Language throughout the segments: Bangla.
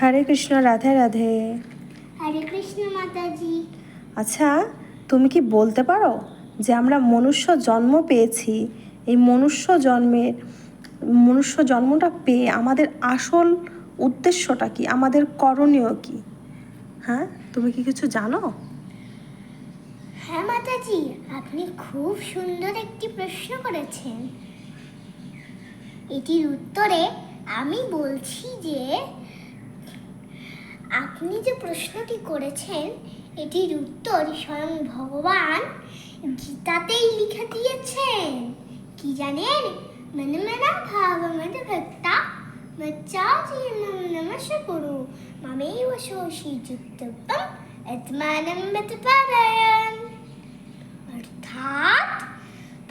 হরে কৃষ্ণ রাধে রাধে। হরে কৃষ্ণ মাতাজি। আচ্ছা তুমি কি বলতে পারো যে আমরা মনুষ্য জন্ম পেয়েছি? এই মনুষ্য জন্মের মনুষ্য জন্মটা পেয়ে আমাদের আসল উদ্দেশ্যটা কি? আমাদের করণীয় কি? হ্যাঁ তুমি কি কিছু জানো? হ্যাঁ মাতাজি আপনি খুব সুন্দর একটি প্রশ্ন করেছেন। এটির উত্তরে আমি বলছি যে আপনি যে প্রশ্নটি করেছেন, এটির উত্তর স্বয়ং ভগবান গীতাতেই লিখে দিয়েছেন। কি জানেন? মনে মনা মদ ভক্তা মচ্চাজি মম নমস্য গুরু মামেব যুক্তব্যম আত্মানম মতপরায়ণ অর্থাৎ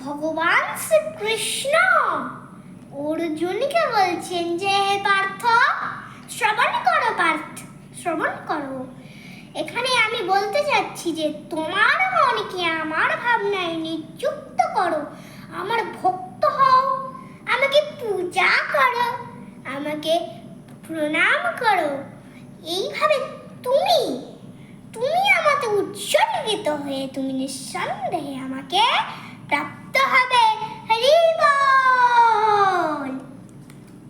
ভগবান অর্জুনকে বলছেন যে পার্থ, শ্রবণ করো। শ্রবণ করো। এখানে আমি বলতে চাচ্ছি যে, তোমার মনকে আমার ভাবনায় নিযুক্ত করো। আমার ভক্ত হও, আমাকে পূজা করো, আমাকে প্রণাম করো। এইভাবে তুমি তুমি আমাকে উৎসর্গিত হয়ে, তুমি নিঃসন্দেহে আমাকে প্রাপ্ত হবে। হরি বল।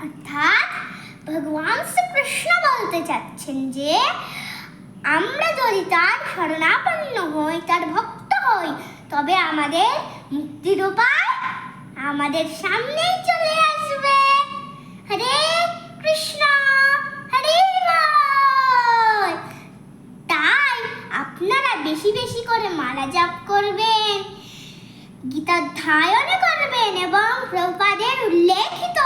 অর্থাৎ ভগবান শ্রীকৃষ্ণ বলতে চাচ্ছেন যে, আমরা যদি তার শরণাপন্ন হই, তার ভক্ত হই, তবে আমাদের মুক্তির উপায় আমাদের সামনেই চলে আসবে। হরে কৃষ্ণ, হরে তাই আপনারা বেশি বেশি করে মালা জাপ করবেন গীতা ধায়ন করবেন এবং প্রপাদের উল্লেখিত